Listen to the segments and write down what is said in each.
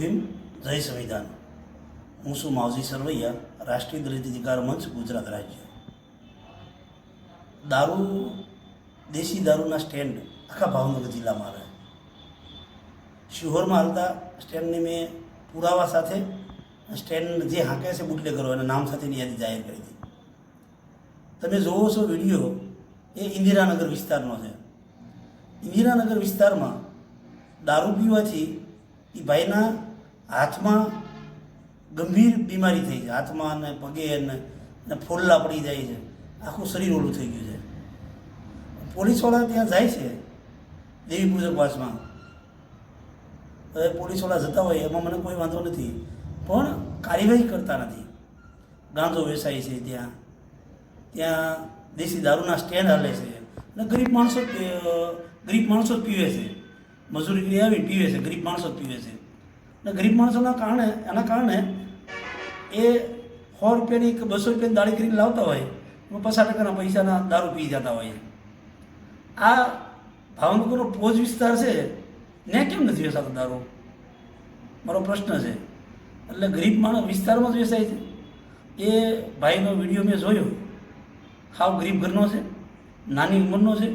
જય સંવિધાન. હું છું માવજી સરવૈયા, રાષ્ટ્રીય દલિત અધિકાર મંચ, ગુજરાત રાજ્ય. દારૂ, દેશી દારૂના સ્ટેન્ડ આખા ભાવનગર જિલ્લામાં રહે. શિહોરમાં હાલતા સ્ટેન્ડની મેં પુરાવા સાથે સ્ટેન્ડ જે હાંકે છે બુટલેગરો, એના નામ સાથેની યાદી જાહેર કરી હતી. તમે જોવો છો વીડિયો, એ ઇન્દિરાનગર વિસ્તારનો છે. ઇન્દિરાનગર વિસ્તારમાં દારૂ પીવાથી એ ભાઈના હાથમાં ગંભીર બીમારી થઈ છે હાથમાં ને પગે ને ફોલ્લા પડી જાય છે. આખું શરીર ઓલું થઈ ગયું છે. પોલીસવાળા ત્યાં જાય છે, દેવી પૂજક વાસમાં. હવે પોલીસવાળા જતા હોય, એમાં મને કોઈ વાંધો નથી. પણ કાર્યવાહી કરતા નથી. ગાંધો વેસાય છે ત્યાં. ત્યાં દેશી દારૂના સ્ટેન્ડ હાલે છે. અને ગરીબ માણસો ગરીબ માણસો જ પીવે છે. મજૂરી કરી આવી, પીવે છે, ગરીબ માણસો જ પીવે છે. અને ગરીબ માણસોના કારણે, એના કારણે એ સો રૂપિયાની કે બસો રૂપિયાની દાળી કરીને લાવતા હોય, એમાં પચાસ ટકાના પૈસાના દારૂ પી જતા હોય. આ ભાવનગરનો પોજ વિસ્તાર છે, ને કેમ નથી વેચાતો દારૂ? મારો પ્રશ્ન છે. એટલે ગરીબ માણસ વિસ્તારમાં જ વેચાય છે. એ ભાઈનો વીડિયો મેં જોયો. હાવ ગરીબ ઘરનો છે, નાની ઉંમરનો છે.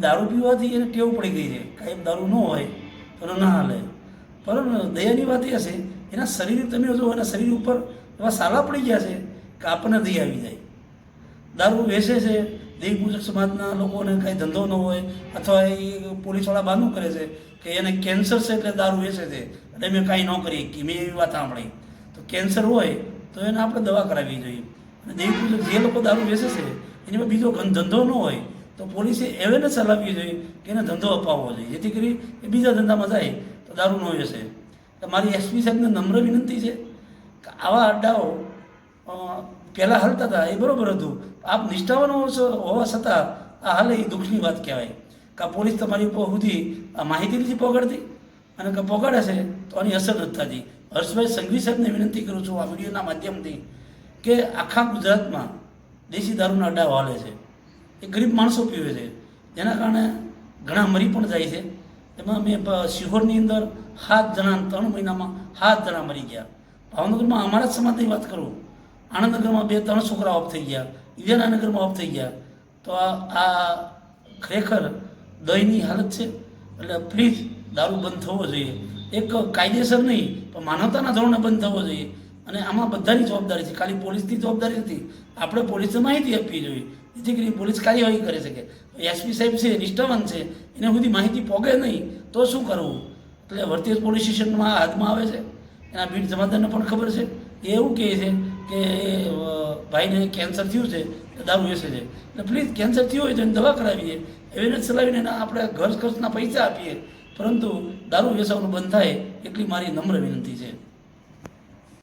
દારૂ પીવાથી એને ટેવ પડી ગઈ છે. કાંઈ દારૂ ન હોય તો ના હાલે. પરંતુ દયાની વાત એ છે એના શરીર તમે જો એના શરીર ઉપર એવા સાલા પડી ગયા છે કે આપણને દયા આવી જાય. દારૂ વેચે છે દેવી પૂજક સમાજના લોકોને કાંઈ ધંધો ન હોય અથવા એ પોલીસવાળા બાનું કરે છે કે એને કેન્સર છે એટલે દારૂ વેચે છે એટલે મેં કાંઈ ન કરી કે મેં એવી વાત સાંભળી. તો કેન્સર હોય તો એને આપણે દવા કરાવવી જોઈએ. અને દેવી પૂજક જે લોકો દારૂ વેચે છે, એની બીજો ધંધો ન હોય તો પોલીસે એવેને ચલાવવી જોઈએ કે એને ધંધો અપાવવો જોઈએ. જેથી કરી એ બીજા ધંધામાં જાય તો દારૂ ન જશે મારી એસપી સાહેબને નમ્ર વિનંતી છે કે આવા અડ્ડાઓ પહેલાં હાલતા હતા, એ બરાબર હતું. આપ નિષ્ઠાવાન હોવા છતાં આ હાલે એ દુઃખની વાત કહેવાય. કે પોલીસ તમારી ઉપર સુધી આ માહિતી નથી પકડતી અને કે પકડે છે, તો આની અસર નથી થતી. હર્ષભાઈ સંઘવી સાહેબને વિનંતી કરું છું આ વિડીયોના માધ્યમથી કે આખા ગુજરાતમાં દેશી દારૂના અડ્ડાઓ હાલે છે. એ ગરીબ માણસો પીવે છે. જેના કારણે ઘણા મરી પણ જાય છે. એમાં મેં સિહોરની અંદર સાત જણા ત્રણ મહિનામાં સાત જણા મરી ગયા. ભાવનગરમાં અમારા જ સમાજની વાત કરું, આણંદનગરમાં બે ત્રણ છોકરા ઓફ થઈ ગયા વિજયનગરમાં ઓફ થઈ ગયા. તો આ ખરેખર દયની હાલત છે. એટલે પ્લીઝ દારૂ બંધ થવો જોઈએ. એક કાયદેસર નહીં, પણ માનવતાના ધોરણે બંધ થવો જોઈએ. અને આમાં બધાની જવાબદારી છે. ખાલી પોલીસની જવાબદારી નથી. આપણે પોલીસને માહિતી આપવી જોઈએ. જેથી કરીને પોલીસ કાર્યવાહી કરી શકે એસપી સાહેબ છે, નિષ્ઠાવાન છે, એને સુધી માહિતી પોગે નહીં, તો શું કરવું? એટલે વર્તેજ પોલીસ સ્ટેશનમાં હાથમાં આવે છે. એના ભીડ જમાદારને પણ ખબર છે. એ એવું કહે છે કે ભાઈને કેન્સર થયું છે દારૂ બેસે છે. એટલે પ્લીઝ કેન્સર થયું હોય તો એને દવા કરાવીએ એવેરનેસ ચલાવીને આપણે ઘર ખર્ચના પૈસા આપીએ. પરંતુ દારૂ વેચાવાનું બંધ થાય એટલી મારી નમ્ર વિનંતી છે.